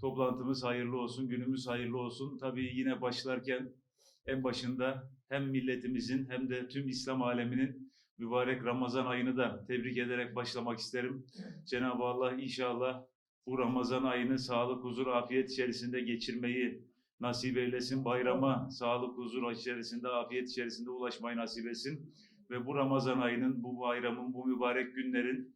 Toplantımız hayırlı olsun, günümüz hayırlı olsun. Tabii yine başlarken en başında hem milletimizin hem de tüm İslam aleminin mübarek Ramazan ayını da tebrik ederek başlamak isterim. Cenab-ı Allah inşallah bu Ramazan ayını sağlık, huzur, afiyet içerisinde geçirmeyi nasip eylesin. Bayrama sağlık, huzur içerisinde, afiyet içerisinde ulaşmayı nasip etsin. Ve bu Ramazan ayının, bu bayramın, bu mübarek günlerin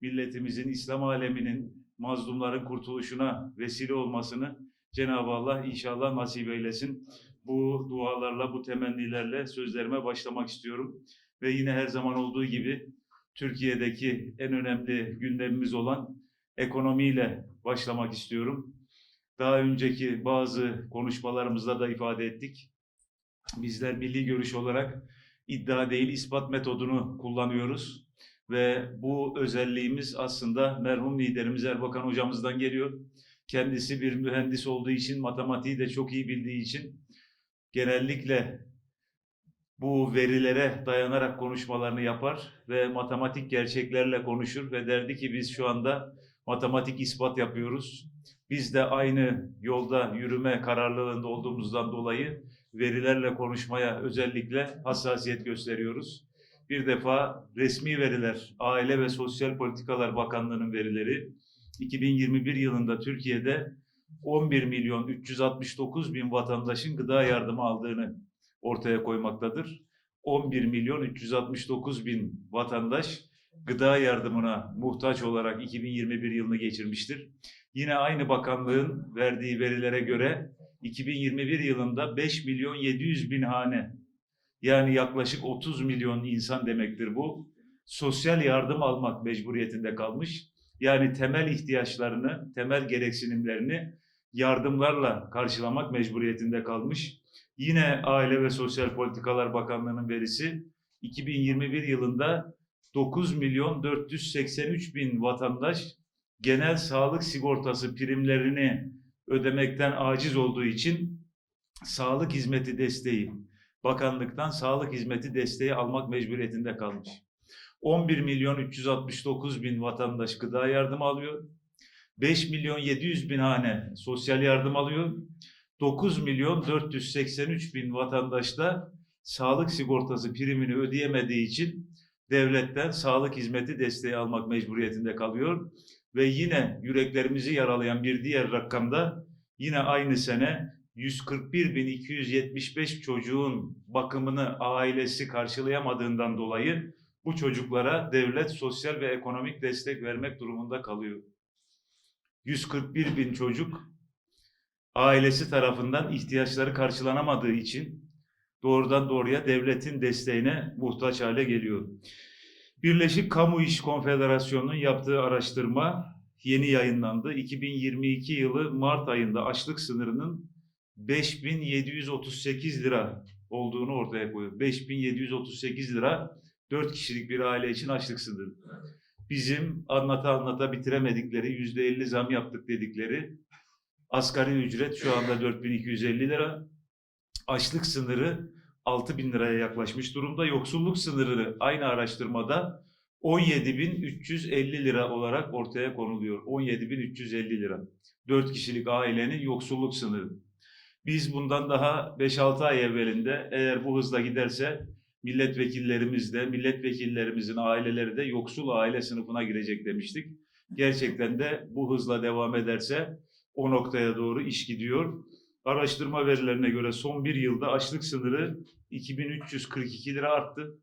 milletimizin, İslam aleminin, mazlumların kurtuluşuna vesile olmasını Cenab-ı Allah inşallah nasip eylesin. Bu dualarla, bu temennilerle sözlerime başlamak istiyorum. Ve yine her zaman olduğu gibi Türkiye'deki en önemli gündemimiz olan ekonomiyle başlamak istiyorum. Daha önceki bazı konuşmalarımızda da ifade ettik. Bizler milli görüş olarak iddia değil ispat metodunu kullanıyoruz ve bu özelliğimiz aslında merhum liderimiz Erbakan hocamızdan geliyor. Kendisi bir mühendis olduğu için, matematiği de çok iyi bildiği için genellikle bu verilere dayanarak konuşmalarını yapar ve matematik gerçeklerle konuşur ve derdi ki biz şu anda matematik ispat yapıyoruz. Biz de aynı yolda yürüme kararlılığında olduğumuzdan dolayı verilerle konuşmaya özellikle hassasiyet gösteriyoruz. Bir defa resmi veriler, Aile ve Sosyal Politikalar Bakanlığı'nın verileri 2021 yılında Türkiye'de 11 milyon 369 bin vatandaşın gıda yardımı aldığını ortaya koymaktadır. 11 milyon 369 bin vatandaş gıda yardımına muhtaç olarak 2021 yılını geçirmiştir. Yine aynı bakanlığın verdiği verilere göre 2021 yılında 5 milyon 700 bin hane yani yaklaşık 30 milyon insan demektir bu. Sosyal yardım almak mecburiyetinde kalmış. Yani temel ihtiyaçlarını, temel gereksinimlerini yardımlarla karşılamak mecburiyetinde kalmış. Yine Aile ve Sosyal Politikalar Bakanlığı'nın verisi 2021 yılında 9 milyon 483 bin vatandaş genel sağlık sigortası primlerini ödemekten aciz olduğu için sağlık hizmeti desteği, bakanlıktan sağlık hizmeti desteği almak mecburiyetinde kalmış. 11 milyon 369 bin vatandaş gıda yardımı alıyor. 5 milyon 700 bin hane sosyal yardım alıyor. 9 milyon 483 bin vatandaş da sağlık sigortası primini ödeyemediği için devletten sağlık hizmeti desteği almak mecburiyetinde kalıyor. Ve yine yüreklerimizi yaralayan bir diğer rakamda yine aynı sene 141.275 çocuğun bakımını ailesi karşılayamadığından dolayı bu çocuklara devlet sosyal ve ekonomik destek vermek durumunda kalıyor. 141 bin çocuk ailesi tarafından ihtiyaçları karşılanamadığı için doğrudan doğruya devletin desteğine muhtaç hale geliyor. Birleşik Kamu İş Konfederasyonu'nun yaptığı araştırma yeni yayınlandı. 2022 yılı Mart ayında açlık sınırının 5738 lira olduğunu ortaya koyuyor. 5738 lira 4 kişilik bir aile için açlık sınırı. Bizim anlata anlata bitiremedikleri %50 zam yaptık dedikleri asgari ücret şu anda 4250 lira. Açlık sınırı 6000 liraya yaklaşmış durumda. Yoksulluk sınırı aynı araştırmada 17.350 lira olarak ortaya konuluyor. 17.350 lira. 4 kişilik ailenin yoksulluk sınırı. Biz bundan daha 5-6 ay evvelinde eğer bu hızla giderse milletvekillerimiz de, milletvekillerimizin aileleri de yoksul aile sınıfına girecek demiştik. Gerçekten de bu hızla devam ederse o noktaya doğru iş gidiyor. Araştırma verilerine göre son bir yılda açlık sınırı 2342 lira arttı.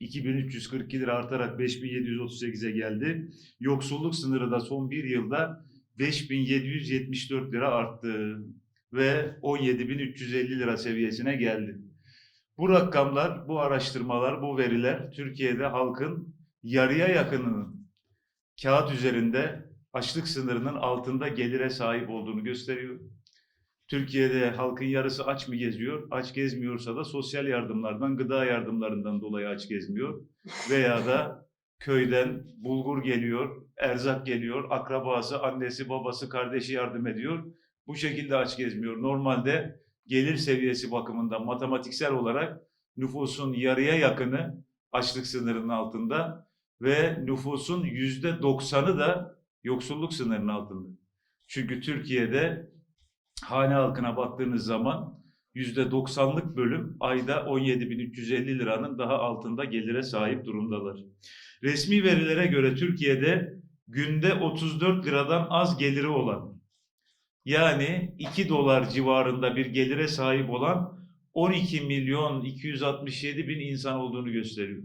2342 lira artarak 5738'e geldi. Yoksulluk sınırı da son bir yılda 5774 lira arttı ve 17350 lira seviyesine geldi. Bu rakamlar, bu araştırmalar, bu veriler Türkiye'de halkın yarıya yakınının kağıt üzerinde açlık sınırının altında gelire sahip olduğunu gösteriyor. Türkiye'de halkın yarısı aç mı geziyor? Aç gezmiyorsa da sosyal yardımlardan, gıda yardımlarından dolayı aç gezmiyor. Veya da köyden bulgur geliyor, erzak geliyor, akrabası, annesi, babası, kardeşi yardım ediyor. Bu şekilde aç gezmiyor. Normalde gelir seviyesi bakımından matematiksel olarak nüfusun yarıya yakını açlık sınırının altında ve nüfusun yüzde doksanı da yoksulluk sınırının altında. Çünkü Türkiye'de hane halkına baktığınız zaman %90'lık bölüm ayda 17.350 liranın daha altında gelire sahip durumdalar. Resmi verilere göre Türkiye'de günde 34 liradan az geliri olan yani 2 dolar civarında bir gelire sahip olan 12 milyon 267 bin insan olduğunu gösteriyor.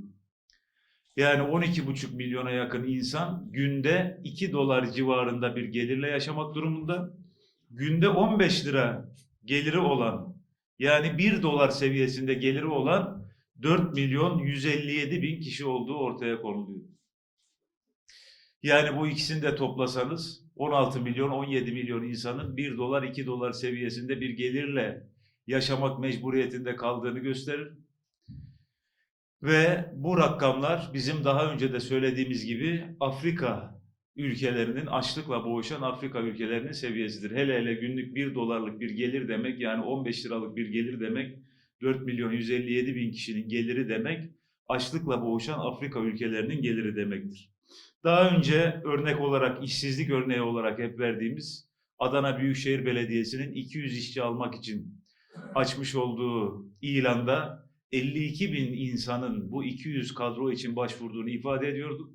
Yani 12,5 milyona yakın insan günde 2 dolar civarında bir gelirle yaşamak durumunda. Günde 15 lira geliri olan yani 1 dolar seviyesinde geliri olan 4 milyon 157 bin kişi olduğu ortaya konuluyor. Yani bu ikisini de toplasanız 16 milyon 17 milyon insanın 1 dolar 2 dolar seviyesinde bir gelirle yaşamak mecburiyetinde kaldığını gösterir. Ve bu rakamlar bizim daha önce de söylediğimiz gibi Afrika ülkelerinin açlıkla boğuşan Afrika ülkelerinin seviyesidir. Hele hele günlük 1 dolarlık bir gelir demek yani 15 liralık bir gelir demek 4 milyon 157 bin kişinin geliri demek açlıkla boğuşan Afrika ülkelerinin geliri demektir. Daha önce örnek olarak işsizlik örneği olarak hep verdiğimiz Adana Büyükşehir Belediyesi'nin 200 işçi almak için açmış olduğu ilanda 52 bin insanın bu 200 kadro için başvurduğunu ifade ediyorduk.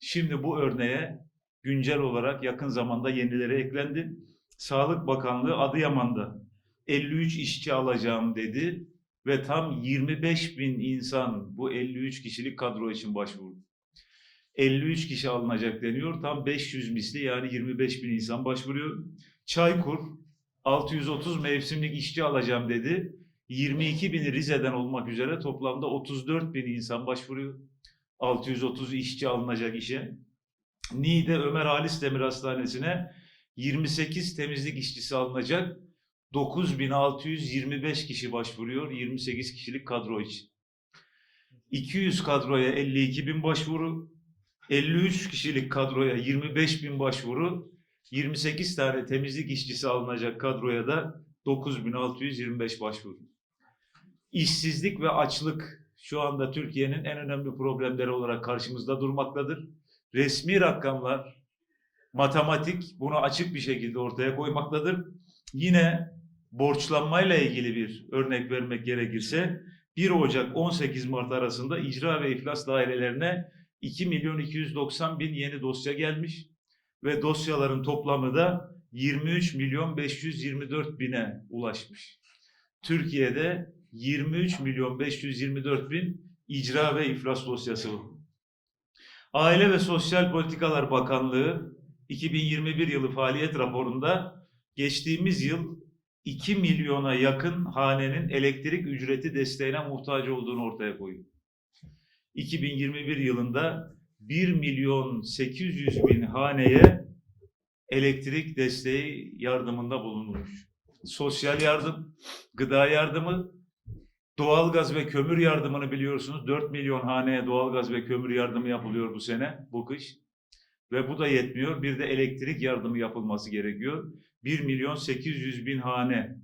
Şimdi bu örneğe güncel olarak yakın zamanda yenileri eklendi. Sağlık Bakanlığı Adıyaman'da 53 işçi alacağım dedi ve tam 25 bin insan bu 53 kişilik kadro için başvurdu. 53 kişi alınacak deniyor. Tam 500 misli yani 25 bin insan başvuruyor. Çaykur 630 mevsimlik işçi alacağım dedi. 22 bini Rize'den olmak üzere toplamda 34 bin insan başvuruyor. 630 işçi alınacak işe. Niğde Ömer Halis Demir Hastanesi'ne 28 temizlik işçisi alınacak. 9625 kişi başvuruyor 28 kişilik kadro için. 200 kadroya 52 bin başvuru, 53 kişilik kadroya 25 bin başvuru, 28 tane temizlik işçisi alınacak kadroya da 9625 başvuru. İşsizlik ve açlık şu anda Türkiye'nin en önemli problemleri olarak karşımızda durmaktadır. Resmi rakamlar, matematik bunu açık bir şekilde ortaya koymaktadır. Yine borçlanmayla ilgili bir örnek vermek gerekirse 1 Ocak 18 Mart arasında icra ve iflas dairelerine 2 milyon 290 bin yeni dosya gelmiş ve dosyaların toplamı da 23 milyon 524 bine ulaşmış. Türkiye'de 23 milyon 524 bin icra ve iflas dosyası var. Aile ve Sosyal Politikalar Bakanlığı 2021 yılı faaliyet raporunda geçtiğimiz yıl 2 milyona yakın hanenin elektrik ücreti desteğine muhtaç olduğunu ortaya koyuyor. 2021 yılında 1 milyon 800 bin haneye elektrik desteği yardımında bulunmuş. Sosyal yardım, gıda yardımı, doğalgaz ve kömür yardımını biliyorsunuz. 4 milyon haneye doğalgaz ve kömür yardımı yapılıyor bu sene, bu kış. Ve bu da yetmiyor. Bir de elektrik yardımı yapılması gerekiyor. 1 milyon 800 bin hane,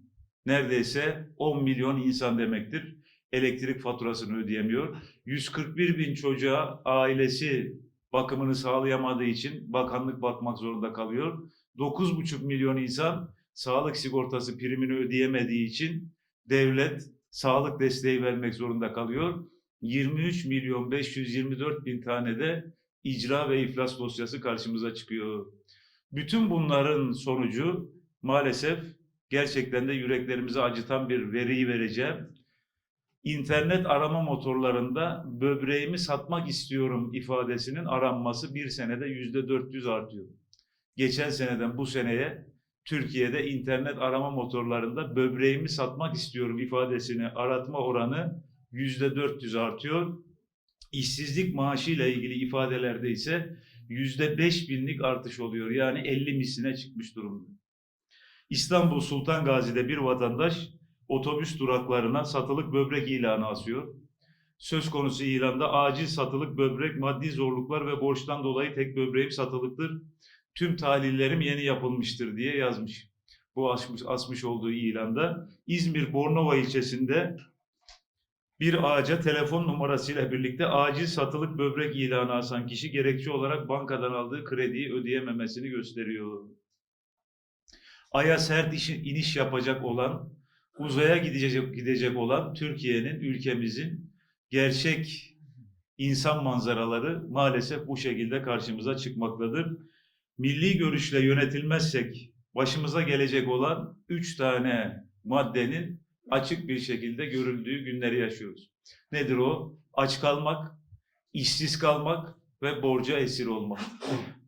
neredeyse 10 milyon insan demektir. Elektrik faturasını ödeyemiyor. 141 bin çocuğa ailesi bakımını sağlayamadığı için bakanlık bakmak zorunda kalıyor. 9,5 milyon insan sağlık sigortası primini ödeyemediği için devlet sağlık desteği vermek zorunda kalıyor. 23 milyon 524 bin tane de icra ve iflas dosyası karşımıza çıkıyor. Bütün bunların sonucu maalesef gerçekten de yüreklerimizi acıtan bir veriyi vereceğim. İnternet arama motorlarında böbreğimi satmak istiyorum ifadesinin aranması bir senede yüzde 400 artıyor. Geçen seneden bu seneye Türkiye'de internet arama motorlarında böbreğimi satmak istiyorum ifadesini aratma oranı yüzde 400 artıyor. İşsizlik maaşı ile ilgili ifadelerde ise yüzde 5 binlik artış oluyor. Yani 50 misline çıkmış durumda. İstanbul Sultan Gazi'de bir vatandaş otobüs duraklarına satılık böbrek ilanı asıyor. Söz konusu ilanda acil satılık böbrek, maddi zorluklar ve borçtan dolayı tek böbreğim satılıktır. Tüm tahlillerim yeni yapılmıştır diye yazmış. Bu asmış, asmış olduğu ilanda. İzmir Bornova ilçesinde bir ağaca telefon numarasıyla birlikte acil satılık böbrek ilanı asan kişi gerekçe olarak bankadan aldığı krediyi ödeyememesini gösteriyor. Ay'a sert işi- iniş yapacak olan, uzaya gidecek gidecek olan Türkiye'nin, ülkemizin gerçek insan manzaraları maalesef bu şekilde karşımıza çıkmaktadır. Milli görüşle yönetilmezsek başımıza gelecek olan üç tane maddenin açık bir şekilde görüldüğü günleri yaşıyoruz. Nedir o? Aç kalmak, işsiz kalmak ve borca esir olmak.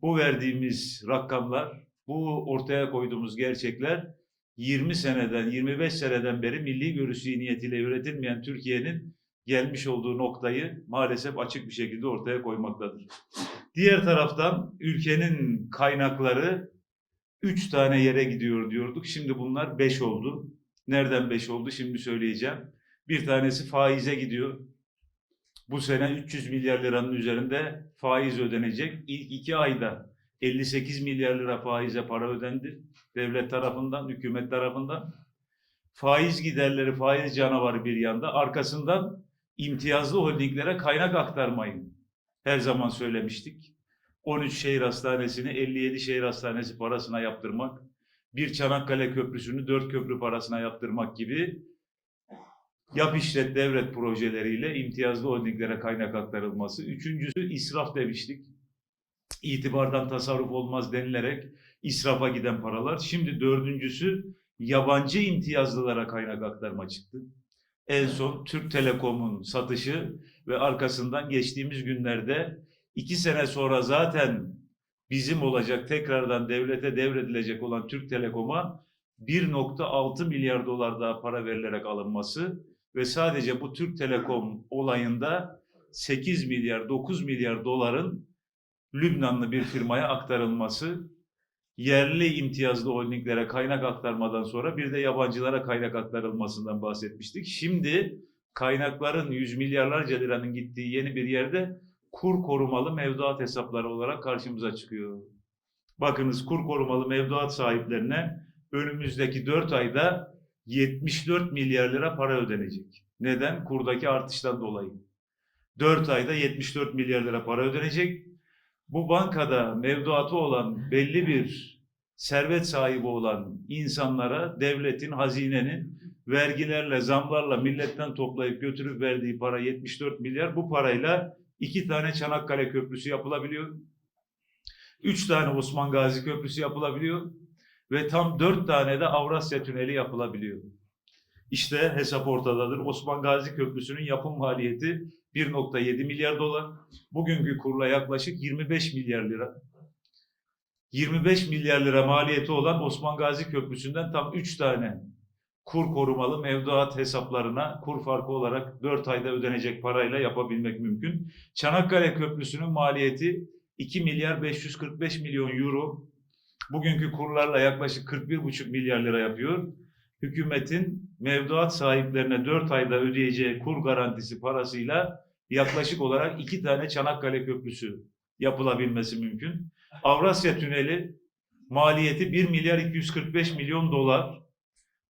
Bu verdiğimiz rakamlar, bu ortaya koyduğumuz gerçekler 20 seneden, 25 seneden beri milli görüşü niyetiyle yönetilmeyen Türkiye'nin gelmiş olduğu noktayı maalesef açık bir şekilde ortaya koymaktadır. Diğer taraftan ülkenin kaynakları üç tane yere gidiyor diyorduk. Şimdi bunlar beş oldu. Nereden beş oldu şimdi söyleyeceğim. Bir tanesi faize gidiyor. Bu sene 300 milyar liranın üzerinde faiz ödenecek. İlk iki ayda 58 milyar lira faize para ödendi. Devlet tarafından, hükümet tarafından. Faiz giderleri, faiz canavarı bir yanda. Arkasından imtiyazlı holdinglere kaynak aktarmayın. Her zaman söylemiştik. 13 şehir hastanesini 57 şehir hastanesi parasına yaptırmak, bir Çanakkale Köprüsü'nü 4 köprü parasına yaptırmak gibi yap işlet devlet projeleriyle imtiyazlı holdinglere kaynak aktarılması. Üçüncüsü israf demiştik. İtibardan tasarruf olmaz denilerek israfa giden paralar. Şimdi dördüncüsü yabancı imtiyazlılara kaynak aktarma çıktı. En son Türk Telekom'un satışı ve arkasından geçtiğimiz günlerde iki sene sonra zaten bizim olacak tekrardan devlete devredilecek olan Türk Telekom'a 1.6 milyar dolar daha para verilerek alınması ve sadece bu Türk Telekom olayında 8 milyar 9 milyar doların Lübnanlı bir firmaya aktarılması yerli imtiyazlı holdinglere kaynak aktarmadan sonra bir de yabancılara kaynak aktarılmasından bahsetmiştik. Şimdi kaynakların yüz milyarlarca liranın gittiği yeni bir yerde kur korumalı mevduat hesapları olarak karşımıza çıkıyor. Bakınız kur korumalı mevduat sahiplerine önümüzdeki 4 ayda 74 milyar lira para ödenecek. Neden? Kurdaki artıştan dolayı. 4 ayda 74 milyar lira para ödenecek. Bu bankada mevduatı olan belli bir servet sahibi olan insanlara devletin, hazinenin vergilerle, zamlarla milletten toplayıp götürüp verdiği para 74 milyar. Bu parayla iki tane Çanakkale Köprüsü yapılabiliyor. Üç tane Osman Gazi Köprüsü yapılabiliyor. Ve tam dört tane de Avrasya Tüneli yapılabiliyor. İşte hesap ortadadır. Osman Gazi Köprüsü'nün yapım maliyeti 1.7 milyar dolar. Bugünkü kurla yaklaşık 25 milyar lira. 25 milyar lira maliyeti olan Osman Gazi Köprüsü'nden tam 3 tane kur korumalı mevduat hesaplarına kur farkı olarak 4 ayda ödenecek parayla yapabilmek mümkün. Çanakkale Köprüsü'nün maliyeti 2 milyar 545 milyon euro. Bugünkü kurlarla yaklaşık 41,5 milyar lira yapıyor. Hükümetin mevduat sahiplerine 4 ayda ödeyeceği kur garantisi parasıyla yaklaşık olarak 2 tane Çanakkale Köprüsü yapılabilmesi mümkün. Avrasya Tüneli maliyeti 1 milyar 245 milyon dolar.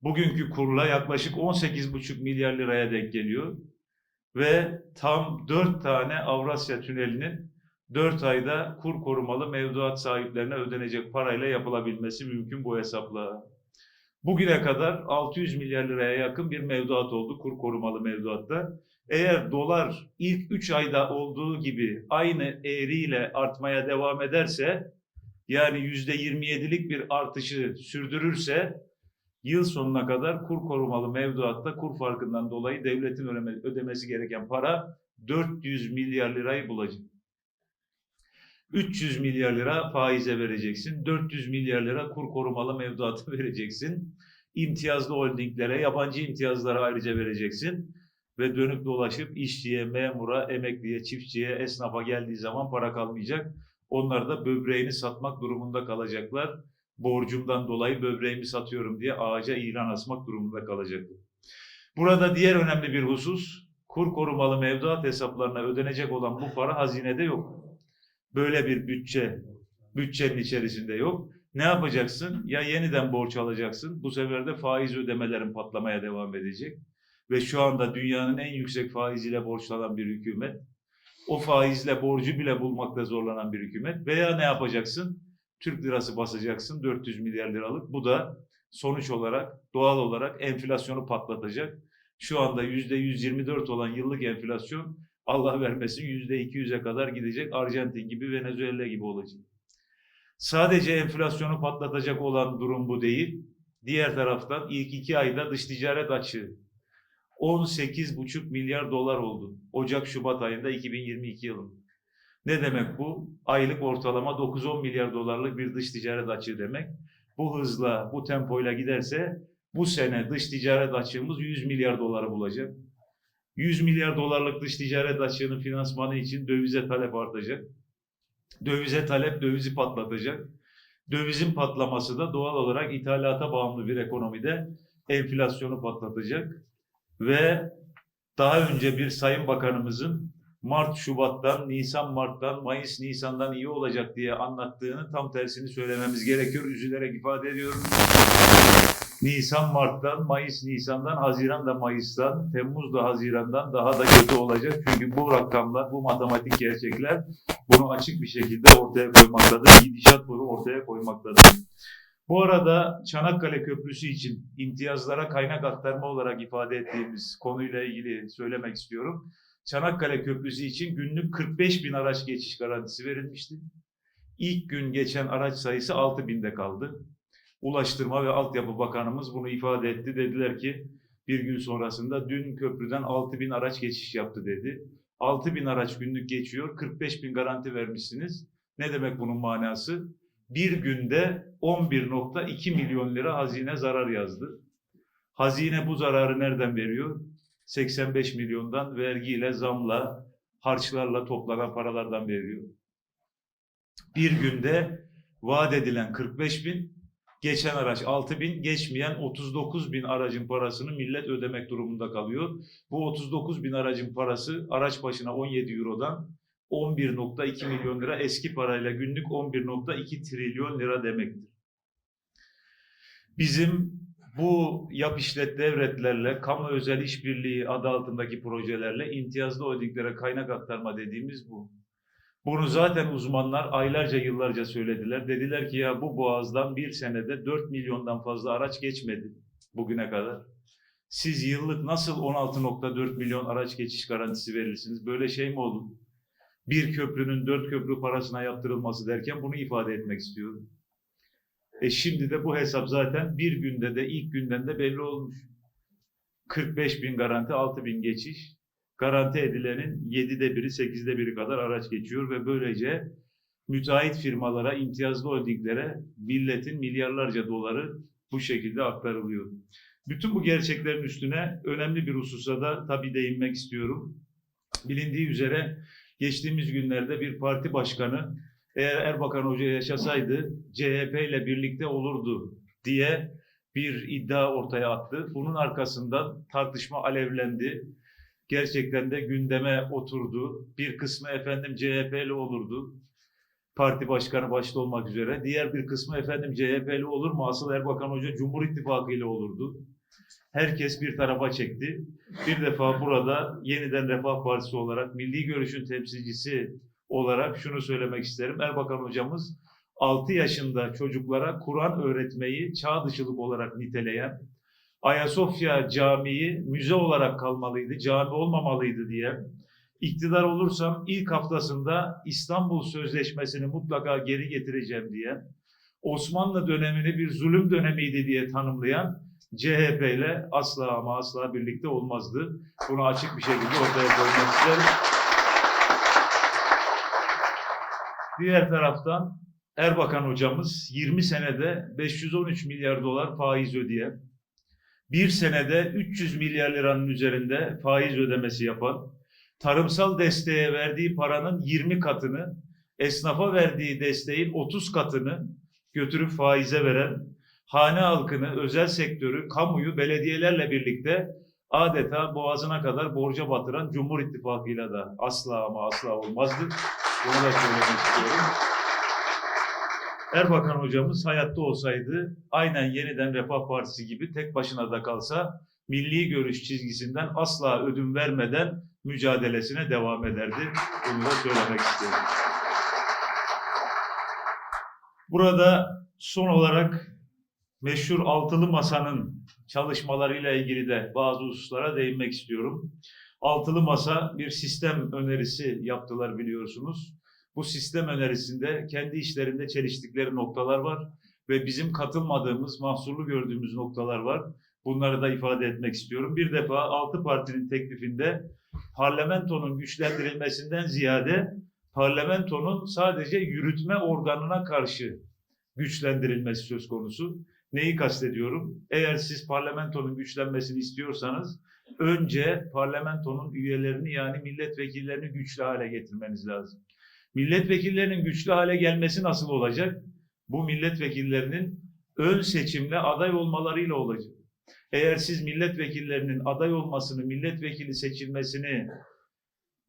Bugünkü kurla yaklaşık 18,5 milyar liraya denk geliyor. Ve tam 4 tane Avrasya Tüneli'nin 4 ayda kur korumalı mevduat sahiplerine ödenecek parayla yapılabilmesi mümkün bu hesapla. Bugüne kadar 600 milyar liraya yakın bir mevduat oldu kur korumalı mevduatta. Eğer dolar ilk 3 ayda olduğu gibi aynı eğriyle artmaya devam ederse yani %27'lik bir artışı sürdürürse yıl sonuna kadar kur korumalı mevduatta kur farkından dolayı devletin ödeme- ödemesi gereken para 400 milyar lirayı bulacak. 300 milyar lira faize vereceksin. 400 milyar lira kur korumalı mevduatı vereceksin. İmtiyazlı holdinglere, yabancı imtiyazlara ayrıca vereceksin. Ve dönüp dolaşıp işçiye, memura, emekliye, çiftçiye, esnafa geldiği zaman para kalmayacak. Onlar da böbreğini satmak durumunda kalacaklar. Borcumdan dolayı böbreğimi satıyorum diye ağaca ilan asmak durumunda kalacaklar. Burada diğer önemli bir husus, kur korumalı mevduat hesaplarına ödenecek olan bu para hazinede yok. Böyle bir bütçe bütçenin içerisinde yok. Ne yapacaksın? Ya yeniden borç alacaksın. Bu sefer de faiz ödemelerin patlamaya devam edecek. Ve şu anda dünyanın en yüksek faiziyle borçlanan bir hükümet. O faizle borcu bile bulmakta zorlanan bir hükümet. Veya ne yapacaksın? Türk lirası basacaksın 400 milyar liralık. Bu da sonuç olarak doğal olarak enflasyonu patlatacak. Şu anda %124 olan yıllık enflasyon Allah vermesin %200'e kadar gidecek. Arjantin gibi Venezuela gibi olacak. Sadece enflasyonu patlatacak olan durum bu değil. Diğer taraftan ilk iki ayda dış ticaret açığı 18,5 milyar dolar oldu. Ocak-Şubat ayında 2022 yılında. Ne demek bu? Aylık ortalama 9-10 milyar dolarlık bir dış ticaret açığı demek. Bu hızla, bu tempoyla giderse bu sene dış ticaret açığımız 100 milyar doları bulacak. 100 milyar dolarlık dış ticaret açığının finansmanı için dövize talep artacak. Dövize talep dövizi patlatacak. Dövizin patlaması da doğal olarak ithalata bağımlı bir ekonomide enflasyonu patlatacak. Ve daha önce bir Sayın Bakanımızın Mart, Şubat'tan, Nisan, Mart'tan, Mayıs, Nisan'dan iyi olacak diye anlattığını tam tersini söylememiz gerekiyor. Üzülerek ifade ediyorum. Nisan, Mart'tan, Mayıs, Nisan'dan, Haziran da Mayıs'tan, Temmuz da Haziran'dan daha da kötü olacak. Çünkü bu rakamlar, bu matematik gerçekler bunu açık bir şekilde ortaya koymaktadır. Gidişat bunu ortaya koymaktadır. Bu arada Çanakkale Köprüsü için imtiyazlara kaynak aktarma olarak ifade ettiğimiz konuyla ilgili söylemek istiyorum. Çanakkale Köprüsü için günlük 45 bin araç geçiş garantisi verilmişti. İlk gün geçen araç sayısı 6 binde kaldı. Ulaştırma ve Altyapı Bakanımız bunu ifade etti. Dediler ki bir gün sonrasında dün köprüden 6 bin araç geçiş yaptı dedi. 6 bin araç günlük geçiyor, 45 bin garanti vermişsiniz. Ne demek bunun manası? Bir günde 11.2 milyon lira hazine zarar yazdı. Hazine bu zararı nereden veriyor? 85 milyondan vergiyle, zamla, harçlarla toplanan paralardan veriyor. Bir günde vaat edilen 45 bin, geçen araç 6 bin, geçmeyen 39 bin aracın parasını millet ödemek durumunda kalıyor. Bu 39 bin aracın parası araç başına 17 Euro'dan 11.2 milyon lira eski parayla günlük 11.2 trilyon lira demektir. Bizim bu yap işlet devletlerle, kamu özel işbirliği adı altındaki projelerle imtiyazlı holdinglere kaynak aktarma dediğimiz bu. Bunu zaten uzmanlar aylarca yıllarca söylediler. Dediler ki ya bu boğazdan bir senede 4 milyondan fazla araç geçmedi bugüne kadar. Siz yıllık nasıl 16.4 milyon araç geçiş garantisi verirsiniz? Böyle şey mi olur? Bir köprünün dört köprü parasına yaptırılması derken bunu ifade etmek istiyorum. E şimdi de bu hesap zaten bir günde de ilk günden de belli olmuş. 45 bin garanti, 6 bin geçiş. Garanti edilenin 7'de biri, 8'de biri kadar araç geçiyor ve böylece müteahhit firmalara, imtiyazlı holdinglere milletin milyarlarca doları bu şekilde aktarılıyor. Bütün bu gerçeklerin üstüne önemli bir hususa da tabii değinmek istiyorum. Bilindiği üzere geçtiğimiz günlerde bir parti başkanı eğer Erbakan Hoca yaşasaydı CHP ile birlikte olurdu diye bir iddia ortaya attı. Bunun arkasından tartışma alevlendi. Gerçekten de gündeme oturdu. Bir kısmı efendim CHP'li olurdu. Parti başkanı başta olmak üzere. Diğer bir kısmı efendim CHP'li olur mu? Asıl Erbakan Hoca Cumhur İttifakı ile olurdu. Herkes bir tarafa çekti. Bir defa burada yeniden Refah Partisi olarak milli görüşün temsilcisi olarak şunu söylemek isterim. Erbakan hocamız 6 yaşında çocuklara Kur'an öğretmeyi çağ dışılık olarak niteleyen, Ayasofya Camii müze olarak kalmalıydı, cami olmamalıydı diye, iktidar olursam ilk haftasında İstanbul Sözleşmesi'ni mutlaka geri getireceğim diye, Osmanlı dönemini bir zulüm dönemiydi diye tanımlayan CHP ile asla ama asla birlikte olmazdı. Bunu açık bir şekilde ortaya koymak isterim. Diğer taraftan Erbakan hocamız 20 senede 513 milyar dolar faiz ödeyen, bir senede 300 milyar liranın üzerinde faiz ödemesi yapan, tarımsal desteğe verdiği paranın 20 katını, esnafa verdiği desteğin 30 katını götürüp faize veren, hane halkını, özel sektörü, kamuyu belediyelerle birlikte adeta boğazına kadar borca batıran Cumhur İttifakı'yla da asla ama asla olmazdı. Bunu da söylemek istiyorum. Erbakan hocamız hayatta olsaydı aynen yeniden Refah Partisi gibi tek başına da kalsa milli görüş çizgisinden asla ödün vermeden mücadelesine devam ederdi. Bunu da söylemek istiyorum. Burada son olarak meşhur altılı masanın çalışmalarıyla ilgili de bazı hususlara değinmek istiyorum. Altılı masa bir sistem önerisi yaptılar biliyorsunuz. Bu sistem önerisinde kendi işlerinde çeliştikleri noktalar var ve bizim katılmadığımız, mahsurlu gördüğümüz noktalar var. Bunları da ifade etmek istiyorum. Bir defa altı partinin teklifinde parlamentonun güçlendirilmesinden ziyade parlamentonun sadece yürütme organına karşı güçlendirilmesi söz konusu. Neyi kastediyorum? Eğer siz parlamentonun güçlenmesini istiyorsanız önce parlamentonun üyelerini yani milletvekillerini güçlü hale getirmeniz lazım. Milletvekillerinin güçlü hale gelmesi nasıl olacak? Bu milletvekillerinin ön seçimle aday olmalarıyla olacak. Eğer siz milletvekillerinin aday olmasını, milletvekili seçilmesini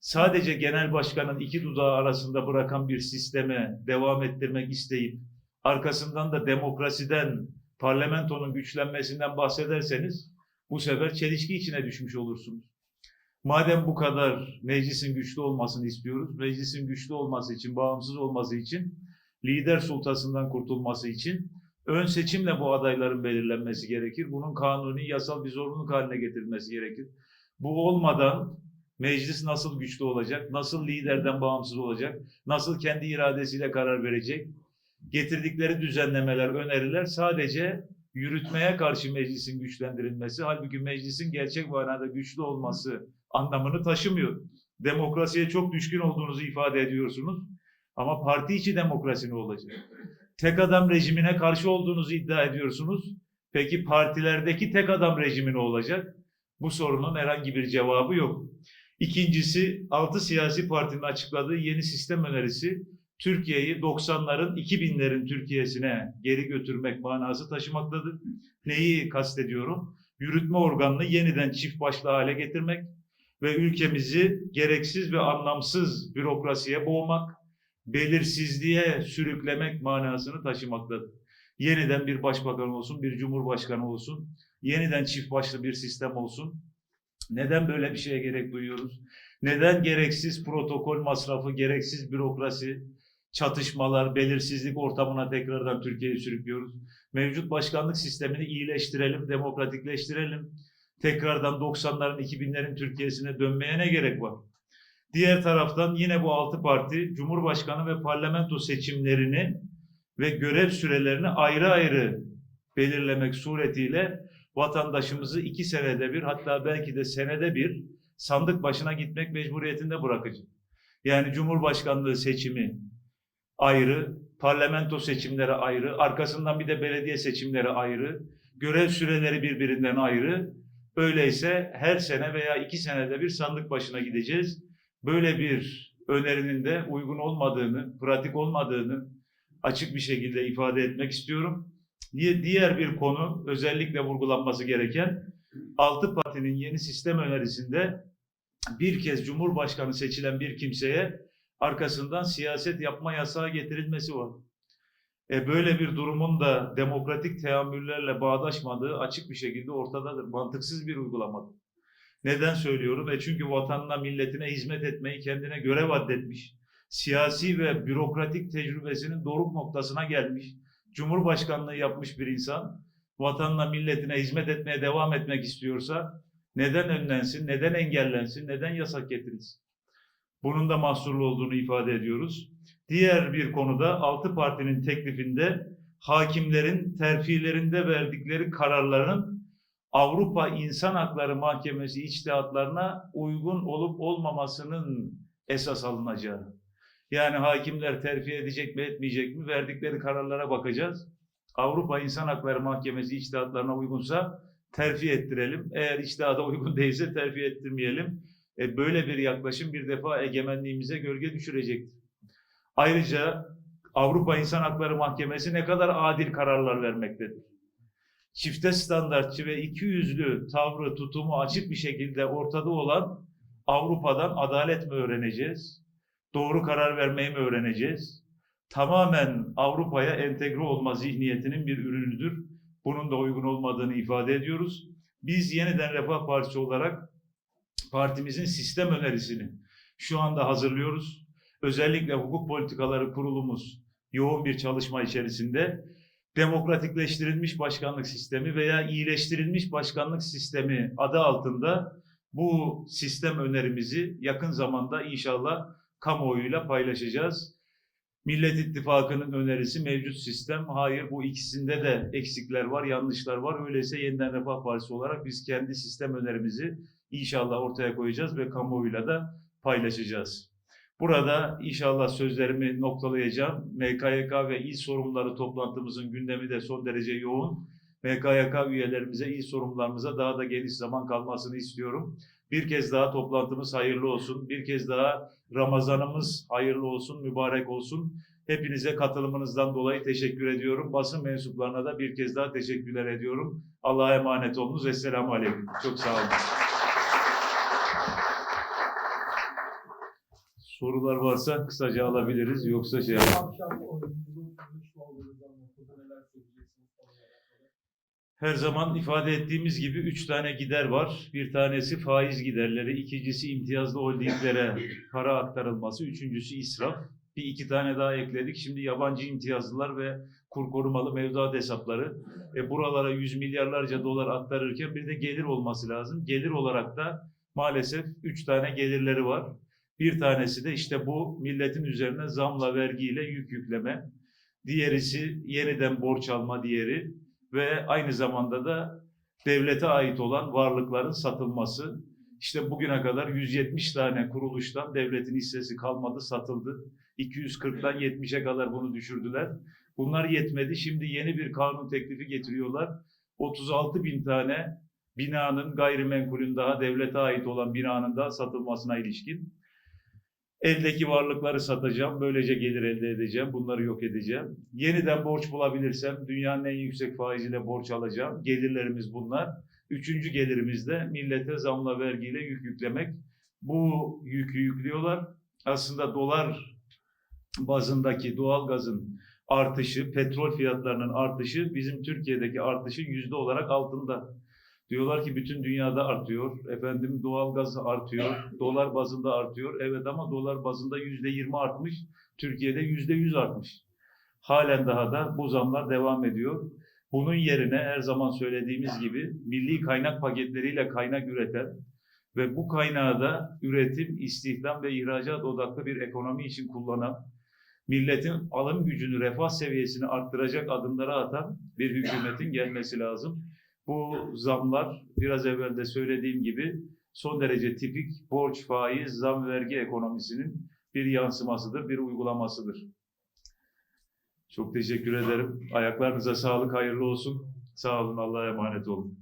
sadece genel başkanın iki dudağı arasında bırakan bir sisteme devam ettirmek isteyip arkasından da demokrasiden, parlamentonun güçlenmesinden bahsederseniz bu sefer çelişki içine düşmüş olursunuz. Madem bu kadar meclisin güçlü olmasını istiyoruz, meclisin güçlü olması için, bağımsız olması için, lider sultasından kurtulması için ön seçimle bu adayların belirlenmesi gerekir. Bunun kanuni, yasal bir zorunluluk haline getirilmesi gerekir. Bu olmadan meclis nasıl güçlü olacak, nasıl liderden bağımsız olacak, nasıl kendi iradesiyle karar verecek? Getirdikleri düzenlemeler, öneriler sadece yürütmeye karşı meclisin güçlendirilmesi, halbuki meclisin gerçek manada güçlü olması anlamını taşımıyor. Demokrasiye çok düşkün olduğunuzu ifade ediyorsunuz ama parti içi demokrasi ne olacak? Tek adam rejimine karşı olduğunuzu iddia ediyorsunuz. Peki partilerdeki tek adam rejimi ne olacak? Bu sorunun herhangi bir cevabı yok. İkincisi, altı siyasi partinin açıkladığı yeni sistem önerisi Türkiye'yi 90'ların 2000'lerin Türkiye'sine geri götürmek manası taşımaktadır. Neyi kastediyorum? Yürütme organını yeniden çift başlı hale getirmek ve ülkemizi gereksiz ve anlamsız bürokrasiye boğmak, belirsizliğe sürüklemek manasını taşımaktadır. Yeniden bir başbakan olsun, bir cumhurbaşkanı olsun, yeniden çift başlı bir sistem olsun. Neden böyle bir şeye gerek duyuyoruz? Neden gereksiz protokol masrafı, gereksiz bürokrasi, çatışmalar, belirsizlik ortamına tekrardan Türkiye'yi sürüklüyoruz? Mevcut başkanlık sistemini iyileştirelim, demokratikleştirelim. Tekrardan 90'ların, 2000'lerin Türkiye'sine dönmeye ne gerek var? Diğer taraftan yine bu altı parti Cumhurbaşkanı ve parlamento seçimlerini ve görev sürelerini ayrı ayrı belirlemek suretiyle vatandaşımızı iki senede bir hatta belki de senede bir sandık başına gitmek mecburiyetinde bırakacak. Yani Cumhurbaşkanlığı seçimi ayrı, parlamento seçimleri ayrı, arkasından bir de belediye seçimleri ayrı, görev süreleri birbirinden ayrı. Öyleyse her sene veya iki senede bir sandık başına gideceğiz. Böyle bir önerinin de uygun olmadığını, pratik olmadığını açık bir şekilde ifade etmek istiyorum. Diğer bir konu özellikle vurgulanması gereken altı partinin yeni sistem önerisinde bir kez Cumhurbaşkanı seçilen bir kimseye arkasından siyaset yapma yasağı getirilmesi var. E böyle bir durumun da demokratik teamüllerle bağdaşmadığı açık bir şekilde ortadadır. Mantıksız bir uygulamadır. Neden söylüyorum? E çünkü vatanına, milletine hizmet etmeyi kendine görev addetmiş. Siyasi ve bürokratik tecrübesinin doruk noktasına gelmiş. Cumhurbaşkanlığı yapmış bir insan vatanına, milletine hizmet etmeye devam etmek istiyorsa neden önlensin, neden engellensin, neden yasak getirilsin? Bunun da mahsurlu olduğunu ifade ediyoruz. Diğer bir konuda altı partinin teklifinde hakimlerin terfilerinde verdikleri kararların Avrupa İnsan Hakları Mahkemesi içtihatlarına uygun olup olmamasının esas alınacağı. Yani hakimler terfi edecek mi etmeyecek mi verdikleri kararlara bakacağız. Avrupa İnsan Hakları Mahkemesi içtihatlarına uygunsa terfi ettirelim. Eğer içtihada uygun değilse terfi ettirmeyelim. E, böyle bir yaklaşım bir defa egemenliğimize gölge düşürecektir. Ayrıca Avrupa İnsan Hakları Mahkemesi ne kadar adil kararlar vermektedir. Çifte standartçı ve iki yüzlü tavrı, tutumu açık bir şekilde ortada olan Avrupa'dan adalet mi öğreneceğiz? Doğru karar vermeyi mi öğreneceğiz? Tamamen Avrupa'ya entegre olma zihniyetinin bir ürünüdür. Bunun da uygun olmadığını ifade ediyoruz. Biz yeniden Refah Partisi olarak partimizin sistem önerisini şu anda hazırlıyoruz. Özellikle hukuk politikaları kurulumuz yoğun bir çalışma içerisinde demokratikleştirilmiş başkanlık sistemi veya iyileştirilmiş başkanlık sistemi adı altında bu sistem önerimizi yakın zamanda inşallah kamuoyuyla paylaşacağız. Millet İttifakı'nın önerisi mevcut sistem. Hayır bu ikisinde de eksikler var, yanlışlar var. Öyleyse Yeniden Refah Partisi olarak biz kendi sistem önerimizi inşallah ortaya koyacağız ve kamuoyuyla da paylaşacağız. Burada inşallah sözlerimi noktalayacağım. MKYK ve il sorumluları toplantımızın gündemi de son derece yoğun. MKYK üyelerimize, il sorumlularımıza daha da geniş zaman kalmasını istiyorum. Bir kez daha toplantımız hayırlı olsun. Bir kez daha Ramazanımız hayırlı olsun, mübarek olsun. Hepinize katılımınızdan dolayı teşekkür ediyorum. Basın mensuplarına da bir kez daha teşekkürler ediyorum. Allah'a emanet olunuz. Esselamu Aleyküm. Çok sağ olun. Sorular varsa kısaca alabiliriz. Yoksa şey? Her zaman ifade ettiğimiz gibi üç tane gider var. Bir tanesi faiz giderleri, ikincisi imtiyazlı holdinglere para aktarılması, üçüncüsü israf. Bir iki tane daha ekledik. Şimdi yabancı imtiyazlılar ve kur korumalı mevduat hesapları. E, buralara yüz milyarlarca dolar aktarırken bir de gelir olması lazım. Gelir olarak da maalesef üç tane gelirleri var. Bir tanesi de işte bu milletin üzerine zamla vergiyle yük yükleme. Diğerisi yeniden borç alma diğeri ve aynı zamanda da devlete ait olan varlıkların satılması. İşte bugüne kadar 170 tane kuruluştan devletin hissesi kalmadı, satıldı. 240'dan 70'e kadar bunu düşürdüler. Bunlar yetmedi. Şimdi yeni bir kanun teklifi getiriyorlar. 36 bin tane binanın gayrimenkulün daha devlete ait olan binanın daha satılmasına ilişkin. Eldeki varlıkları satacağım, böylece gelir elde edeceğim, bunları yok edeceğim. Yeniden borç bulabilirsem dünyanın en yüksek faiziyle borç alacağım. Gelirlerimiz bunlar. Üçüncü gelirimiz de millete zamla vergiyle yük yüklemek. Bu yükü yüklüyorlar. Aslında dolar bazındaki doğalgazın artışı, petrol fiyatlarının artışı bizim Türkiye'deki artışın yüzde olarak altında. Diyorlar ki bütün dünyada artıyor. Efendim doğalgaz artıyor. Dolar bazında artıyor. Evet ama dolar bazında yüzde yirmi artmış. Türkiye'de yüzde yüz artmış. Halen daha da bu zamlar devam ediyor. Bunun yerine her zaman söylediğimiz gibi milli kaynak paketleriyle kaynak üreten ve bu kaynağı da üretim, istihdam ve ihracat odaklı bir ekonomi için kullanan, milletin alım gücünü, refah seviyesini arttıracak adımları atan bir hükümetin gelmesi lazım. Bu zamlar biraz evvel de söylediğim gibi son derece tipik borç, faiz, zam, vergi ekonomisinin bir yansımasıdır, bir uygulamasıdır. Çok teşekkür ederim. Ayaklarınıza sağlık, hayırlı olsun. Sağ olun, Allah'a emanet olun.